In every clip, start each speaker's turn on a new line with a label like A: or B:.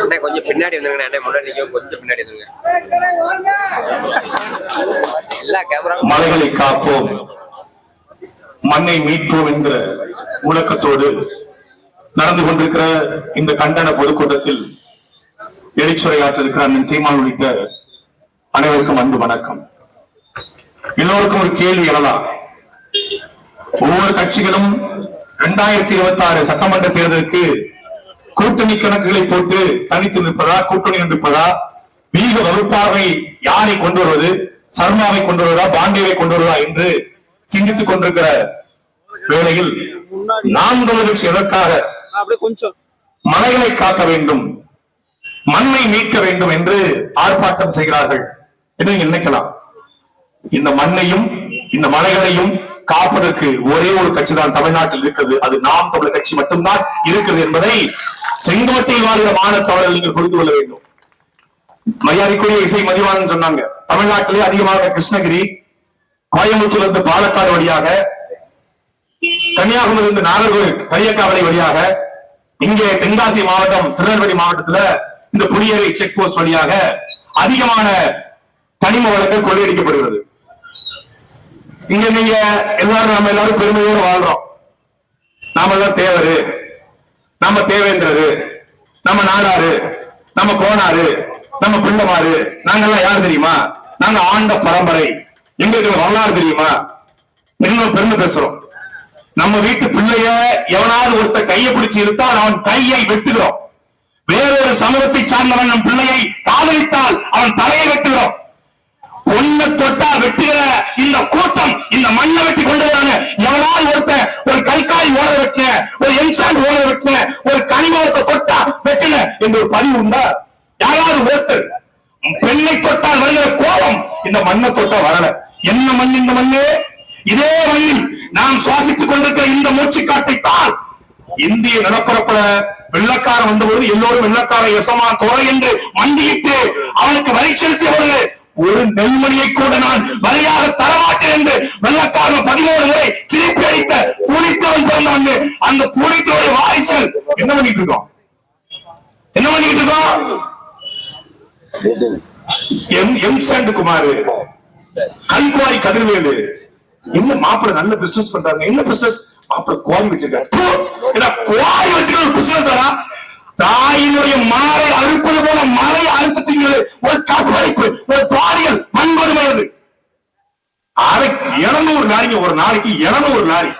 A: அண்ணே கொஞ்சம் பின்னாடி வந்துருங்க அண்ணே முன்னாடி கொஞ்சம் பின்னாடி வந்துருங்க. எல்லா கேமரா
B: மலைகளை காப்போம். மண்ணை மீட்போம் என்கிற முழக்கத்தோடு நடந்து கொண்டிருக்கிற இந்த கண்டன பொதுக்கூட்டத்தில் எழுச்சுரையாற்றிருக்கிற அண்ணன் சீமான் உள்ளிட்ட அனைவருக்கும் அன்பு வணக்கம். எல்லோருக்கும் ஒரு கேள்வி எழலாம் ஒவ்வொரு கட்சிகளும் இரண்டாயிரத்தி இருபத்தி ஆறு சட்டமன்ற தேர்தலுக்கு கூட்டணி கணக்குகளை போட்டு தனித்து நிற்பதா கூட்டணி நிற்பதா? வீக வகுப்பாவை யாரை கொண்டு வருவது? சர்மாவை கொண்டு வருவதா பாண்டியவை கொண்டு வருவதா என்று சிந்தித்துக் கொண்டிருக்கிற வேளையில் கட்சி எதற்காக மலைகளை காக்க வேண்டும் மண்ணை மீட்க வேண்டும் என்று ஆர்ப்பாட்டம் செய்கிறார்கள் என்று நினைக்கலாம். இந்த மண்ணையும் இந்த மலைகளையும் காப்பதற்கு ஒரே ஒரு கட்சி தான் தமிழ்நாட்டில் இருக்கிறது. அது நாம் தமிழர் கட்சி மட்டும்தான் இருக்கிறது என்பதை செங்கோட்டையில் வாழ்கிற மாணவர்கள் நீங்கள் புரிந்து கொள்ள வேண்டும். மரியாதைக்குரிய இசை மதிவானன் சொன்னாங்க தமிழ்நாட்டிலே அதிகமாக கிருஷ்ணகிரி கோயம்புத்தூர்ல இருந்து பாலக்காடு வழியாக கன்னியாகுமரி இருந்து நாகர்கோவில் கலியக்காவலை வழியாக இங்கே தென்காசி மாவட்டம் திருநெல்வேலி மாவட்டத்துல இந்த புளியரை செக் போஸ்ட் வழியாக அதிகமான கனிம வளங்கள் கொள்ளையடிக்கப்படுகிறது. இங்க நீங்க எல்லாரும் நம்ம எல்லாரும் பெருமையோடு வாழ்றோம். நாம தான் தேவரு. நம்ம தேவேந்திரரு. நம்ம நாடாரு. நம்ம கோனாரு. நம்ம பிள்ளைமாரு. நாங்கெல்லாம் யார் தெரியுமா? நாங்க ஆண்ட பரம்பரை. எங்களுக்கு வரலாறு தெரியுமா? என்ன பெருமை பேசுறோம். நம்ம வீட்டு பிள்ளைய எவனாவது ஒருத்த கையை பிடிச்சு இருந்தால் அவன் கையை வெட்டுகிறோம். வேறொரு சமூகத்தை சார்ந்தவன் நம் பிள்ளையை காதலித்தால் அவன் தலையை வெட்டுகிறோம். பொண்ணை தொட்டா வெட்டுகிற இந்த கூட்டம் இந்த மண்ணை வெட்டி கொண்டு வராங்க எவனாவது ஒருத்தன் ஒரு கல்காய் ஓட வெட்டின ஒரு என்சாண்ட் ஓட வெட்டின ஒரு கனிமரத்தை தொட்டா வெட்டின என்று ஒரு பதிவு உண்டா? யாராவது ஒருத்தர் பெண்ணை தொட்டால் வருகிற கோபம் இந்த மண்ணை தொட்டா வரல. என்ன மண் இந்த மண்ணு? இதே மண்ணில் நாம் சுவாசித்துக் கொண்டிருக்கிற இந்த மூச்சு காட்டைத்தான் இந்திய நிலப்பரப்புல வெள்ளக்காரன் வந்தபோது எல்லோரும் வெள்ளக்காரன் எசமா துறை என்று மண்டியிட்டு அவனுக்கு வரி செலுத்திய பொழுது ஒரு நெல்மணியை கூட நான் வழியாக தரமாட்டேன் என்று வெள்ளக்காரன் பதினோரு முறை திருப்பி அடித்த கூலித்தவன் பிறந்தவன் அந்த கூலித்தவனுடைய வாரிசல் என்ன பண்ணிட்டு இருக்கோம்? என்ன பண்ணிட்டு இருக்கோம்? எம் எம் சாந்தகுமார் கல்குவாரி கதிர்வேலு. என்ன மாப்பிள்ள நல்ல பிசினஸ் பண்றாங்க? என்ன பிசினஸ் மாப்பிள்ள குவாரி வச்சிருக்காரு. போ, ஏடா, குவாரி வச்சுக்கிற ஒரு பிசினஸ் தாயினுடைய மாலை அறுப்பது போல மலை அறுத்து ஒரு கற்பழிப்பு ஒரு பாலியல் மண்படுவது அரைக்கு இருநூறு லாரிங்க ஒரு நாளைக்கு இருநூறு லாரி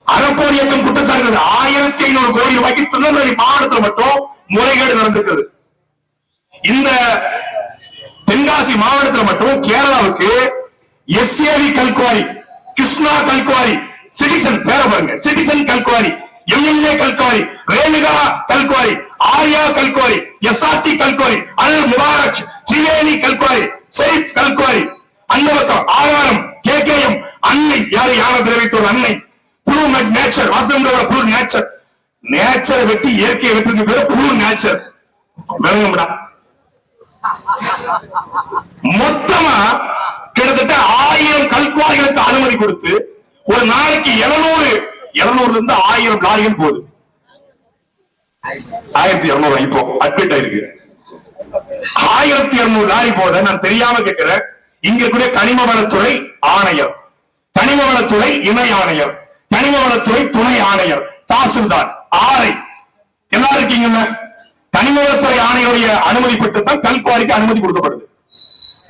B: அறப்போர் இயக்கம் குற்றச்சாட்டு ஆயிரத்தி ஐநூறு கோடி ரூபாய்க்கு திருநெல்வேலி மாவட்டத்தில் மட்டும் முறைகேடு நடந்திருக்கிறது. இந்த தென்காசி மாவட்டத்தில் மட்டும் கேரளாவுக்கு எஸ்ஏவி கல்குவாரி கிருஷ்ணா கல்குவாரி சிட்டிசன் பேர பாருங்க சிட்டிசன் கல்குவாரி எம்எல்ஏ கல்குவாரி ரேணுகா கல்குவாரி ஆர்யா கல்குவாரி எஸ்ஆர்டி கல்குவாரி அல் முபாரக் திரிவேணி கல்குவாரி ஷெரீப் கல்குவாரி அன்னவக்கம் பக்கம் ஆதாரம் கே கே எம் அன்னை யாரு யான திரவித்தோர் அன்னை. ப்ளூ நேச்சர் வாசந்தோட ப்ளூ நேச்சர். நேச்சரை வெட்டி இயற்கையை வெட்டுறதுக்கு பேரு ப்ளூ நேச்சர். விளங்கும்டா மொத்தமா கிட்டத்தட்ட ஆயிரம் கல்குவாரிகளுக்கு அனுமதி கொடுத்து ஒரு நாளைக்கு இருநூறு இருநூறுல இருந்து ஆயிரம் லாரிகள் போகுது. ஆயிரத்தி இருநூறு இப்போ அட்மிட் ஆயிருக்கு. ஆயிரத்தி இருநூறு லாரி போத நான் தெரியாம கேட்கிறேன் இங்க கூட கனிம வளத்துறை ஆணையர் கனிம வளத்துறை இணை ஆணையர் கனிம வளத்துறை துணை ஆணையர் தாசில்தார் ஆலை எல்லாரும் இருக்கீங்கல்ல? கனிம வளத்துறை ஆணையருடைய அனுமதி பெற்று தான் கல்குவாரிக்கு அனுமதி கொடுக்கப்படுது.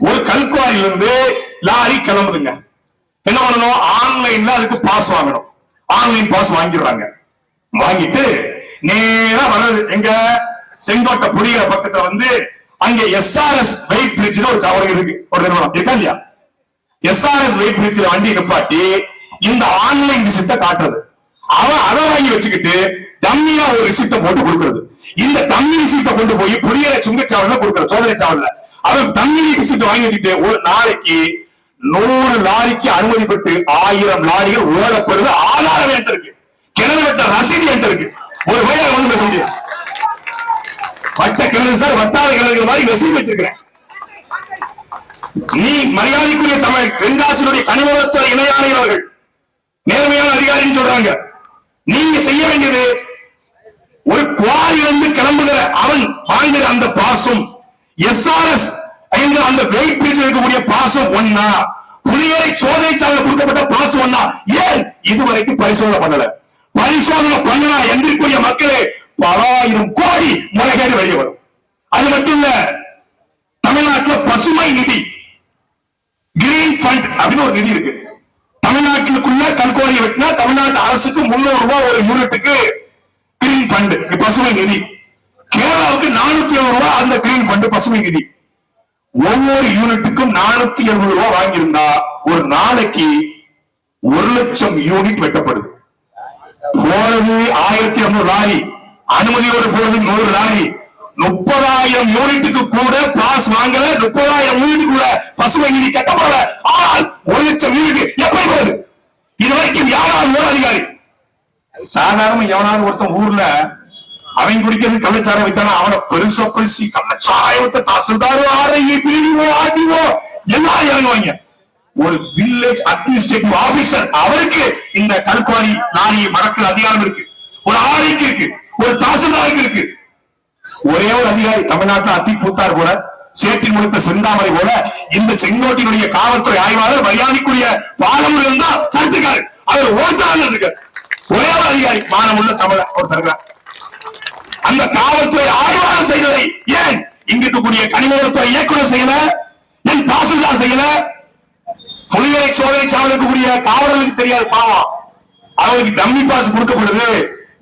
B: ஒரு கல்குவாரில இருந்து லாரி கிளம்புதுங்க. என்ன பண்ணணும்? ஆன்லைன்ல அதுக்கு பாஸ் வாங்கணும். ஆன்லைன் பாஸ் வாங்கிடுறாங்க. வாங்கிட்டு நேரா வர்றது. எங்க? செங்கோட்டை புடிகிற பக்கத்துல வந்து அங்க எஸ்ஆர்எஸ் வெயிட் பிரிட்ஜ்ல ஒரு கவர் இருக்கு. ஒரு நிறுவனம். இருக்கா இல்லையா? எஸ்ஆர்எஸ் வெயிட் பிரிட்ஜ்ல வண்டி நிப்பாட்டி இந்த ஆன்லைன் ரிசிப்ட காட்டுறது. அவன் அதை வாங்கி வச்சுக்கிட்டு டம்மியா ஒரு ரிசிப்ட போட்டு கொடுக்கறது. இந்த தம்மி ரிசிப்ட கொண்டு போய் புரியல சுங்கச்சாவல கொடுக்கற சோதனை சாவல்ல அவன் தம்மி ரிசிப்ட வாங்கி வச்சுக்கிட்டு ஒரு நாளைக்கு நூறு லாரிக்கு அனுமதி பெற்று ஆயிரம் லாரிகள் ஓடப்படுது ஆதாரம் என்கிட்ட இருக்கு. கிணறு வெட்ட ரசீது என்கிட்ட இருக்கு. ஒரு வயல ஒண்ணு பேச வட்ட கிணறு சார் வட்டாத கிணறுகள் மாதிரி ரசீது வச்சிருக்கிறேன். நீ மரியாதைக்குரிய தமிழ் தென்காசியுடைய கனிமவளத்துறை இணையானவர்கள் அவர்கள். நேர்மையான அதிகாரின்னு சொல்றாங்க. நீங்க செய்ய வேண்டியது ஒரு குவாரிலிருந்து கிளம்புகிற அவன் வாழ்கிற அந்த பாசம். எஸ்ஆர்எஸ் அந்த வெயிட் பிரிட்ஜ் இருக்கக்கூடிய பாசம் ஒன்னா. புலியரை சோதனை சாலை கொடுக்கப்பட்ட பாசம் ஒன்னா. ஏன்? இதுவரைக்கும் பரிசோதனை பண்ணல. பரிசோதனை பண்ணனா எந்திரிக்கூடிய மக்களே பல ஆயிரம் கோடி முறைகேடு வெளியே வரும். அது மட்டும் இல்ல தமிழ்நாட்டுல பசுமை நிதி கிரீன் ஃபண்ட் அப்படின்னு ஒரு நிதி இருக்கு. தமிழ்நாட்டுக்குள்ள கல்கோரி வெட்டினா தமிழ்நாட்டு அரசுக்கு முன்னூறு ரூபாய் ஒரு யூனிட்டுக்கு கிரீன் ஃபண்ட் பசுமை நிதி. கேரளாவுக்கு நானூத்தி எழுபது ரூபாய் அந்த கிரீன் ஃபண்ட் பசுமை நிதி. ஒவ்வொரு யூனிட்டுக்கும் நானூத்தி எழுபது ரூபாய் வாங்கியிருந்தா ஒரு நாளைக்கு ஒரு லட்சம் யூனிட் வெட்டப்படுது. போறது ஆயிரத்தி இருநூறு லாரி அனுமதியோடு போறது நூறு லாரி முப்பதாயிரம் யூனிட்டுக்கு கூட பாஸ் வாங்கல முப்பதாயிரம் யூனிட்டுக்கு கூட பசுமை நிதி கட்டப்படல. ஆனால் ஒரு லட்சம் யூனிட் எப்படி போகுது? இதுவரைக்கும் யாராவது ஒரு அதிகாரி சாதாரண எவனாவது ஒருத்தன் ஊர்ல அவன் குடிக்கிறது கள்ளச்சாரம் வைத்தானா அவனை பெருசா பெருசி கள்ளச்சாராயத்தை தாசில்தாரு ஆர்ஐ பிடிஓ ஆர்டிஓ எல்லாம் இறங்குவாங்க. ஒரு வில்லேஜ் அட்மினிஸ்ட்ரேட்டிவ் ஆபீசர் அவருக்கு இந்த கல்குவாரி லாரியை மடக்கிற அதிகாரம் இருக்கு. ஒரு ஆணைக்கு இருக்கு. ஒரு தாசில்தாருக்கு இருக்கு. ஒரே ஒரு அதிகாரி தமிழ்நாட்டில் அட்டி பூத்தார் போல சேற்றில் முழுத்த செந்தாமரை போல இந்த செங்கோட்டினுடைய காவல்துறை ஆய்வாளர் மரியாதைக்குரிய பாலம் இருந்தா தடுத்துக்காரு அவர் ஓட்டாளர் இருக்காரு ஒரே ஒரு அதிகாரி மானமுள்ள தமிழ ஒருத்தர் அந்த காவல்துறை ஆய்வாளர் செய்வதை ஏன் இங்க இருக்கக்கூடிய கனிமவளத்துறை இயக்குனர் செய்யல? என் தாசில்தார் செய்யல? புலிகளை சோதனை சாவல் இருக்கக்கூடிய காவலர்களுக்கு தெரியாது பாவம். அவங்களுக்கு டம்மி பாஸ் கொடுக்கப்படுது.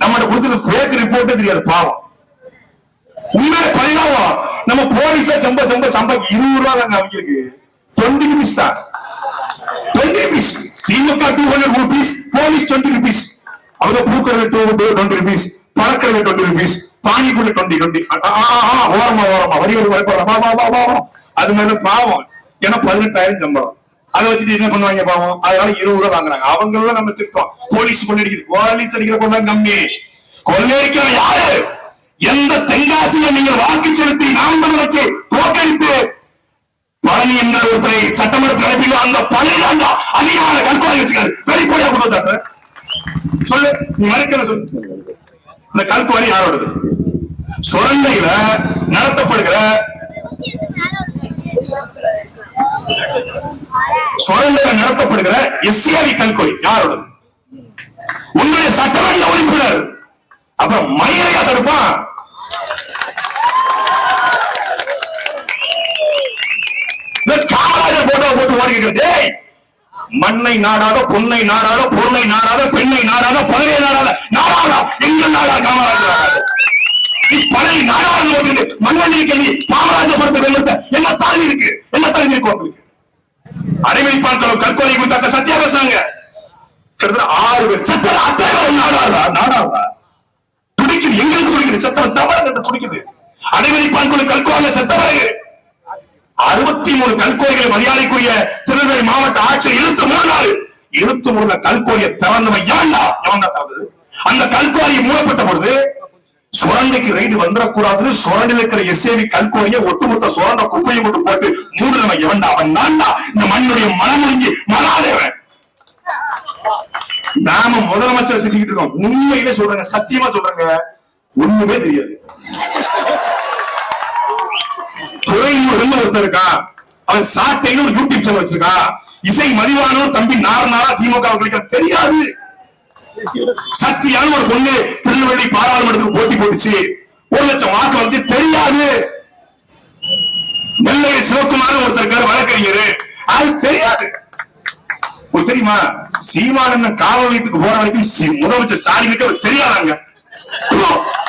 B: நம்மகிட்ட கொடுத்தது ஃபேக் ரிப்போர்ட்டே தெரியாது பாவம். உண்மை பரிணாமம். நம்ம போலீஸா சம்ப சம்ப சம்ப இருபது ரூபா தாங்க அவங்களுக்கு டுவெண்ட்டி ருபீஸ் தான். Twenty rupees DMK two hundred rupees police twenty rupees அவங்க பூக்கடல two twenty rupees பழக்கடை twenty rupees panipuri twenty twenty ஓரமா ஓரமா. வரி வரி வரி அது மேல பாவம். ஏன்னா பதினெட்டாயிரம் சம்பளம். அதை வச்சுட்டு என்ன பண்ணுவாங்க பாவம்? அதனால இருபது ரூபா வாங்குறாங்க. அவங்க எல்லாம் நம்ம திட்டம் போலீஸ் கொள்ளடிக்குது. போலீஸ் அடிக்கிற கொண்டா கம்மி கொள்ளையடிக்கிற யாரு? எந்த தென்காசியில நீங்கள் வாக்கு செலுத்தி பண்ண வச்சு தோக்கடித்து பழனி என்ற ஒருத்தரை சட்டமன்ற அனுப்பியோ அந்த பழனி அதிகமான கல்குவாரி வச்சுக்காரு. வெளிப்படையா கொண்டு வந்தாரு. சொல்லு நீ மறுக்கல சொல்லு. இந்த கல்குவாரி யாரோடது? சுரண்டையில நடத்தப்படுகிற சுரண்டையில நடத்தப்படுகிற எஸ்சிஆரி கல்குவாரி யாரோடது? உங்களுடைய சட்டமன்ற உறுப்பினர். அப்புறம் மயிலையா தடுப்பான் இந்த போட்டோ போட்டு ஓடிக்கிட்டு மண்ணை நாடாத பொன்னை நாடாத பொருளை நாடாத பெண்ணை நாடாத பதவியை நாடாத நாடாதா எங்கள் நாடா காமராஜர் மலை நீ பழைய நாடாவது ஓட்டு மண்ணை கேள்வி வெள்ளத்தை என்ன தாலி இருக்கு? என்ன தாலி இருக்கு உங்களுக்கு? அடிமைப்பான் கற்கொலை கொடுத்தாக்க சத்தியாபசாங்க கிட்டத்தட்ட ஆறு பேர். சத்திர அத்தனை நாடாளா? நாடாளா? துடிக்குது. எங்களுக்கு துடிக்குது. சத்தம் தமிழக துடிக்குது. அடிமைப்பான் குழு கற்கோல செத்த அறுபத்தி மூணு கல்கோரிகளை மரியாதைக்குரிய திருநெல்வேலி மாவட்ட ஆட்சியர் இழுத்து மூணாறு இழுத்து மூணு கல்கோரியை திறந்தவன் எவன்டா எவன்டா திறந்தது? அந்த கல்கோரி மூடப்பட்ட பொழுது சுரண்டைக்கு ரைடு வந்துடக்கூடாதுன்னு சுரண்டில் இருக்கிற எஸ்ஏவி கல்கோரிய ஒட்டுமொத்த சுரண்ட குப்பையை கொண்டு போட்டு மூடுனவன் எவன்டா? அவன் தான்டா இந்த மண்ணுடைய மனமுழுங்கி மனாதேவன் நாம முதலமைச்சர் திட்டிக்கிட்டு இருக்கோம். உண்மையிலே சொல்றேங்க சத்தியமா சொல்றேங்க. ஒண்ணுமே தெரியாது. துறைமுருகன் ஒருத்தர் இருக்கா? அவன் சாட்டைன்னு ஒரு யூடியூப் சேனல் வச்சிருக்கா. இசை மதிவானோர் தம்பி நார் நாரா திமுக தெரியாது. சக்தியான ஒரு பொண்ணு திருநெல்வேலி பாராளுமன்றத்துக்கு போட்டி போட்டுச்சு. ஒரு லட்சம் வாக்கு வந்து தெரியாது. நெல்லை சிவக்குமார் ஒருத்தர் வழக்கறிஞர். அது தெரியாது. தெரியுமா? சீமானன் காவல் நிலையத்துக்கு போற வரைக்கும் முதலமைச்சர் ஸ்டாலினுக்கு அவர் தெரியாதாங்க.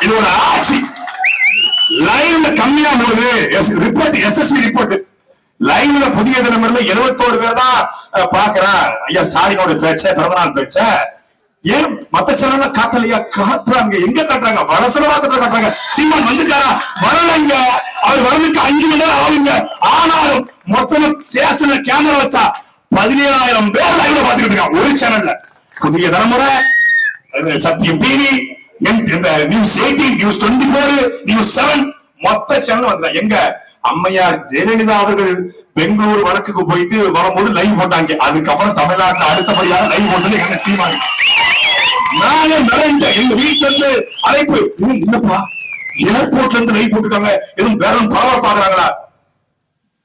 B: இது ஒரு ஆட்சி. லைவ்ல கம்மியா போகுது. Report SSP report. லைவ்ல புதிய தலைமுறையில எழுபத்தோரு பேர் தான் பாக்குறான் ஐயா ஸ்டாலினோட பேச்ச பிறந்தநாள் பேச்ச. ஏன் மத்த சேனல்ல காட்டலையா காட்டுறாங்க? எங்க காட்டுறாங்க? வடசனவாக்கத்துல காட்டுறாங்க. சீமான் வந்துட்டாரா? வரலைங்க. அவர் வரதுக்கு அஞ்சு மணி நேரம் ஆகுங்க. ஆனாலும் மொத்தம் சேசன கேமரா வச்சா பதினேழாயிரம் பேர் லைவ்ல பாத்துக்கிட்டு இருக்காங்க. ஒரு சேனல்ல புதிய தலைமுறை சத்தியம் டிவி இந்த news eighteen news twenty four news seven மொத்த சேனல் வந்துடும் எங்க அம்மையார் ஜெயலலிதா அவர்கள் பெங்களூர் வழக்குக்கு போயிட்டு வரும்போது லைவ் போட்டாங்க. அதுக்கப்புறம் தமிழ்நாட்டுல அடுத்தபடியாக லைவ் போட்டது எங்க சீமான் நானே நிறைந்த எங்க வீட்டுல இருந்து அழைப்பு என்னப்பா? இல்லப்பா ஏர்போர்ட்ல இருந்து லைவ் போட்டுருக்காங்க. எதுவும் வேற பரவ பாக்குறாங்களா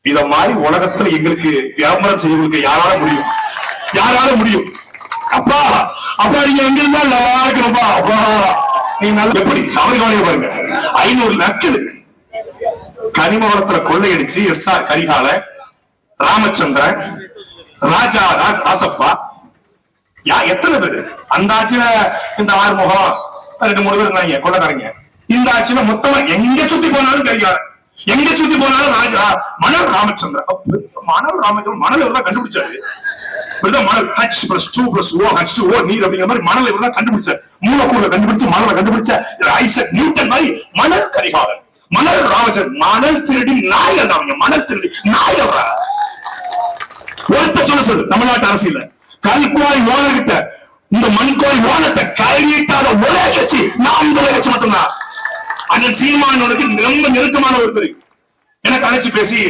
B: இத மாதிரி உலகத்துல எங்களுக்கு வியாபாரம் செய்யறதுக்கு யாரால முடியும்? யாரால முடியும்? அப்பா அப்பா நீங்க எங்க இருந்தா நல்லா இருக்கணும்பா அப்பா நீ நல்லா எப்படி? அவரு கவலையை பாருங்க. ஐநூறு நக்கல். கனிம வளத்துல கொள்ளையடிச்சு எஸ் ஆர் கரிகால ராமச்சந்திரன் ராஜா ராஜ் ராசப்பா யா எத்தனை பேரு? அந்த ஆட்சியில இந்த ஆறுமுகம் ரெண்டு மூணு பேர் இருந்தாங்க கொள்ளக்காரங்க இந்த ஆட்சியில மொத்தமா எங்க சுத்தி போனாலும் கரிகாலன். எங்க சுத்தி போனாலும் ராஜா மணல் ராமச்சந்திரன். மணல் ராமச்சந்திரன் மணல் இவர் தான் கண்டுபிடிச்சாரு. இவர்தான் மணல் H plus two plus O H two O நீர் அப்படிங்கிற மாதிரி மணல் இவர் தான் கண்டுபிடிச்சார். மூலக்கூறுல கண்டுபிடிச்சு மணலை கண்டுபிடிச்ச ஐசக் நியூட்டன் மாதிரி மணல் கரிகாலன். மணல் ராமச்சந்திரன் மணல் திருடி நாயகன் அவங்க மணல் திருடி நாயகன் ஒருத்த சொல்ல சொல்லு தமிழ்நாட்டு அரசியல கல்குவாய் ஓனர்கிட்ட இந்த மண்கோய் ஓனத்தை கழுவிட்டாத ஒரே கட்சி நான் இந்த கட்சி மட்டும்தான். அந்த சீமானோனுக்கு ரொம்ப நெருக்கமான ஒருத்தர் எனக்கு அழைச்சு பேசி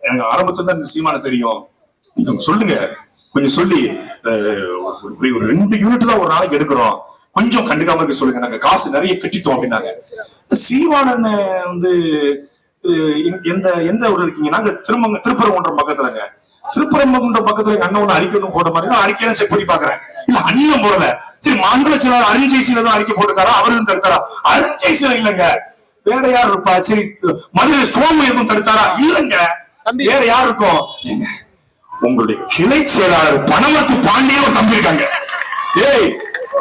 B: எனக்கு ஆரம்பத்துல தான் சீமான தெரியும். நீங்க சொல்லுங்க. கொஞ்சம் சொல்லி ஒரு- ரெண்டு யூனிட் தான் ஒரு நாளைக்கு எடுக்கிறோம். கொஞ்சம் கண்டுக்காம இருக்க சொல்லுங்க. நாங்க காசு நிறைய கட்டிட்டோம் அப்படின்னாங்க. சீமான வந்து எந்த- எந்த ஊர் ஊர்ல இருக்கீங்க? நாங்க திருமங்க திருப்பரங்குன்றம் பக்கத்துலங்க. திருப்பரங்குன்றம் பக்கத்துல அண்ணன் ஒண்ணு அறிக்கை ஒண்ணு போட்ட மாதிரி நான் அறிக்கையை செக் பண்ணி பாக்குறேன் இல்ல அண்ணன் போடல. சரி மங்கள சிலர் அருண்ஜெய்சில தான் அறிக்கை போட்டுக்காரா அவரு தான் தடுத்தாரா? அருண்ஜெய்சில இல்லங்க. வேற யார் இருப்பா? சரி மதுரை சோமு எதுவும் தடுத்தாரா? இல்லங்க. வேற யார் இருக்கும்? உங்களுடைய கிளை செயலாளர் பணமத்து பாண்டியே ஒரு தம்பி இருக்காங்க. ஏய்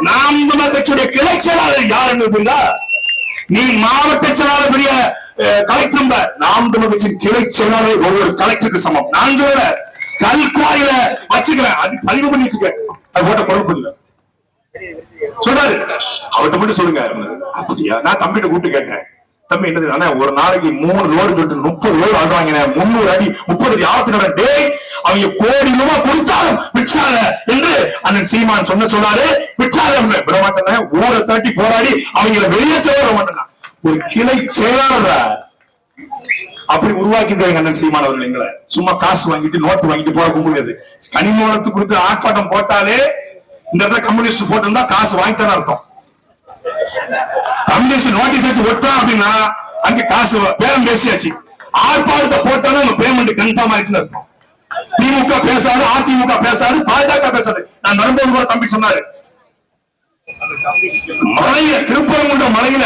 B: நாம் தமிழர் கட்சியுடைய கிளை செயலாளர் யாருன்னு நீ மாவட்ட செயலாளர் பெரிய கலெக்டர். நாம் தமிழர் கட்சியின் கிளை செயலாளர் ஒவ்வொரு கலெக்டருக்கு சமம். நான் சொல்ல கல்குவாயில வச்சுக்கிறேன். அது பதிவு பண்ணி வச்சுக்க அது போட்ட பொறுப்பு இல்ல. சொன்னாரு அவர்கிட்ட மட்டும் சொல்லுங்க. அப்படியா? நான் தம்பிட்ட கூப்பிட்டு கேட்டேன். தம்பி என்னது ஒரு நாளைக்கு மூணு லோடு சொல்லிட்டு முப்பது லோடு ஆடுவாங்க முந்நூறு அடி முப்பது அடி ஆபத்து டே அவங்க கோடி ரூபாய் கொடுத்தாலும் விற்றாத என்று அண்ணன் சீமான் சொன்ன சொன்னாரு. விற்றாங்க விட மாட்டேன் ஊரை தட்டி போராடி அவங்கள வெளியேற்ற விட மாட்டேன் ஒரு கிளை செயலாளர்? அப்படி உருவாக்கி அண்ணன் சீமான் அவர்கள் எங்களை. சும்மா காசு வாங்கிட்டு நோட்டு வாங்கிட்டு போக முடியாது கனிமூலத்து கொடுத்து ஆர்ப்பாட்டம் போட்டாலே இந்த இடத்துல கம்யூனிஸ்ட் போட்டிருந்தா காசு வாங்கிட்டான்னு அர்த்தம். கம்யூனிஸ்ட் நோட்டீஸ் வச்சு ஒட்டான் அப்படின்னா அங்க காசு பேரம் பேசியாச்சு. ஆர்ப்பாட்டத்தை போட்டாலும் நம்ம பேமெண்ட் கன்ஃபார்ம் ஆயிடுச்சுன்னு அர்த்தம். திமுக பேசாது அதிமுக பேசாது பாஜக பேசாது. நான் வரும்போது கூட தம்பி சொன்னாரு. மலையில திருப்பரங்குன்ற மலையில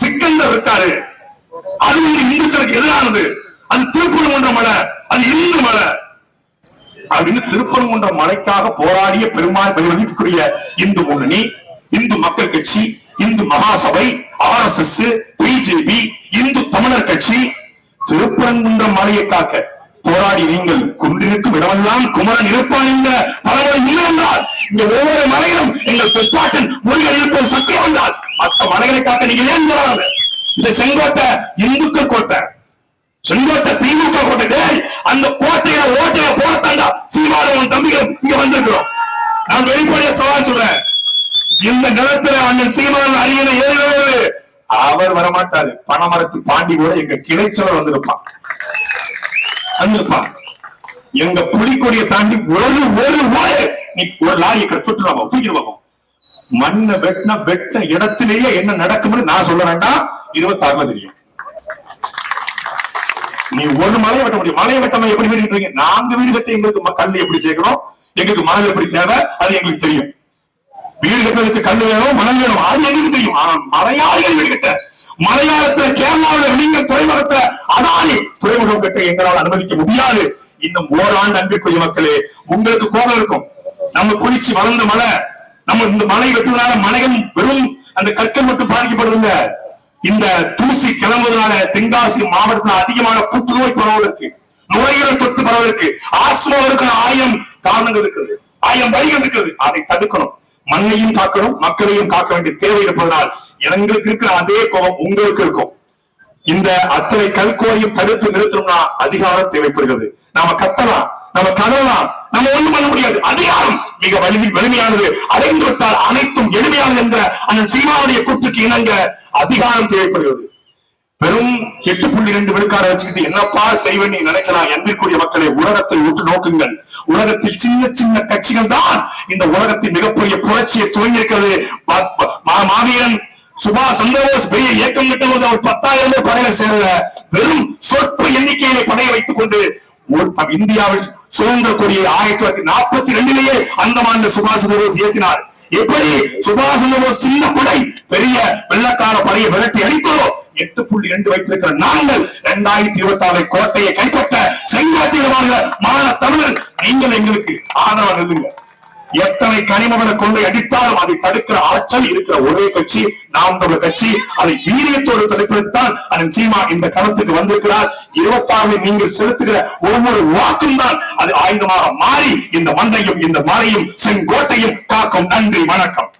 B: சிக்கந்தர் இருக்காரு. அது வந்து இந்துக்களுக்கு எதிரானது. அது திருப்பரங்குன்ற மலை அது இந்து மலை. அப்படின்னு திருப்பரங்குன்ற மலைக்காக போராடிய பெருமாள் பெருமதிப்புக்குரிய இந்து முன்னணி இந்து மக்கள் கட்சி Hindu Mahasabha R S S BJP Hindu Tamizhar கட்சி திருப்பரங்குன்ற மலையை காக்க போராடி நீங்கள் கொண்டிருக்கும் இடமெல்லாம் குமரன் இருப்பான் என்ற பலமுறை இல்லை என்றால் இந்த ஒவ்வொரு மலையிலும் எங்கள் பெற்பாட்டன் மொழிகள் இருப்பது சத்தியம் என்றால் மற்ற மலைகளை காக்க நீங்கள் ஏன் போராடல இந்த செங்கோட்டை இந்துக்கள் கோட்டை செங்கோட்டை திமுக கோட்டை அந்த கோட்டையில ஓட்டையில போடத்தாண்டா சீமாதவன் தம்பிகள் இங்க வந்திருக்கிறோம். நான் வெளிப்படைய சவால் சொல்றேன். இந்த நிலத்துல அண்ணன் சீமான் அரியணை ஏறுகிறது அவர் வரமாட்டாரு. பணமரத்து பாண்டி கூட எங்க கிடைச்சவர் வந்திருப்பான். வந்திருப்பான். எங்க புலிக்கொடியை தாண்டி ஒரு ஒரு வாய் நீ ஒரு லாரியை தொட்டுருவாங்க தூக்கிடுவாங்க மண்ணை வெட்டின வெட்டின இடத்திலேயே என்ன நடக்கும்னு நான் சொல்ல வேண்டாம். இருபத்தாறுல தெரியும். நீ ஒரு மலையை வெட்ட முடியும். மலையை வெட்டாம எப்படி வீடு கட்டுறீங்க நாங்க வீடு கட்ட எங்களுக்கு கல் எப்படி சேர்க்கணும்? எங்களுக்கு மணல் எப்படி தேவை? அது எங்களுக்கு தெரியும். வீடு கட்டுறதுக்கு கல் வேணும் மணல் வேணும். அது எங்களுக்கு தெரியும். ஆனா மலையாளிகள் வீடு கட்ட மலையாளத்துல கேரளாவில வெளிங்க துறைமுகத்துல அதானி துறைமுகம் கட்ட எங்களால் அனுமதிக்க முடியாது. இன்னும் ஓராண்டு அன்பிற்குரிய மக்களே உங்களுக்கு கோபம் இருக்கும். நம்ம குளிச்சு வளர்ந்த மலை நம்ம இந்த மலை வெட்டுவதால மலைகள் வெறும் அந்த கற்கள் மட்டும் பாதிக்கப்படுதுங்க இந்த தூசி கிளம்புவதனால தென்காசி மாவட்டத்தில் அதிகமான புற்றுநோய் பரவலுக்கு நுரையீரல் தொற்று பரவலுக்கு ஆஸ்மா இருக்கிற ஆயிரம் காரணங்கள் இருக்கிறது ஆயிரம் வழிகள் இருக்கிறது அதை தடுக்கணும். மண்ணையும் காக்கணும் மக்களையும் காக்க வேண்டிய தேவை இருப்பதனால் எங்களுக்கு இருக்கிற அதே கோபம் உங்களுக்கு இருக்கும். இந்த அத்தனை கல்கோரையும் தடுத்து நிறுத்தணும்னா அதிகாரம் தேவைப்படுகிறது. நாம கத்தலாம் நம்ம கதறலாம் நம்ம ஒண்ணும் பண்ண முடியாது. அதிகாரம் மிக வலிமை வலிமையானது. அடைந்து விட்டால் அனைத்தும் எளிமையானது என்ற அந்த சீமாவுடைய கூற்றுக்கு இணங்க அதிகாரம் தேவைப்படுகிறது. வெறும் எட்டு புள்ளி ரெண்டு விழுக்காட வச்சுக்கிட்டு என்னப்பா செய்வேன் நீ நினைக்கலாம்? என்பிற்குரிய மக்களை உலகத்தை உற்று நோக்குங்கள். உலகத்தில் சின்ன சின்ன கட்சிகள் தான் இந்த உலகத்தின் மிகப்பெரிய புரட்சியை துவங்கியிருக்கிறது. மாவீரன் சுபாஷ் சந்திரபோஸ் பெரிய இயக்கம் கிட்ட அவர் பத்தாயிரம் பேர் படையில சேரல. வெறும் சொற்ப எண்ணிக்கையிலே படையை வைத்துக் கொண்டு இந்தியாவில் சுதந்திர கொடியை ஆயிரத்தி தொள்ளாயிரத்தி நாற்பத்தி ரெண்டிலேயே அந்தமான சுபாஷ் சந்திரபோஸ் இயக்கினார். எப்படி சுபாஷ் சந்திரபோஸ் சின்ன படை பெரிய வெள்ளக்கார படையை விரட்டி அடித்தோ எட்டு புள்ளி ரெண்டு வைத்திருக்கிற நாங்கள் இரண்டாயிரத்தி இருபத்தி ஆறு கோட்டையை கைப்பற்ற செங்கோட்டையில் வாழ்கிற மாநில தமிழர். நீங்கள் எங்களுக்கு ஆதரவாக நில்லுங்க எத்தனை கனிமவள கொண்டு அடித்தாலும் அதை தடுக்கிற ஆற்றல் இருக்கிற ஒரே கட்சி நாம் தமிழர் கட்சி அதை வீரியத்தோடு தடுப்பதற்கு தான் அதன் சீமா இந்த களத்துக்கு வந்திருக்கிறார். இருபத்தாறு நீங்கள் செலுத்துகிற ஒவ்வொரு வாக்கும் தான் அது ஆயுதமாக மாறி இந்த மண்ணையும் இந்த மலையும் செங்கோட்டையும் காக்கும். நன்றி வணக்கம்.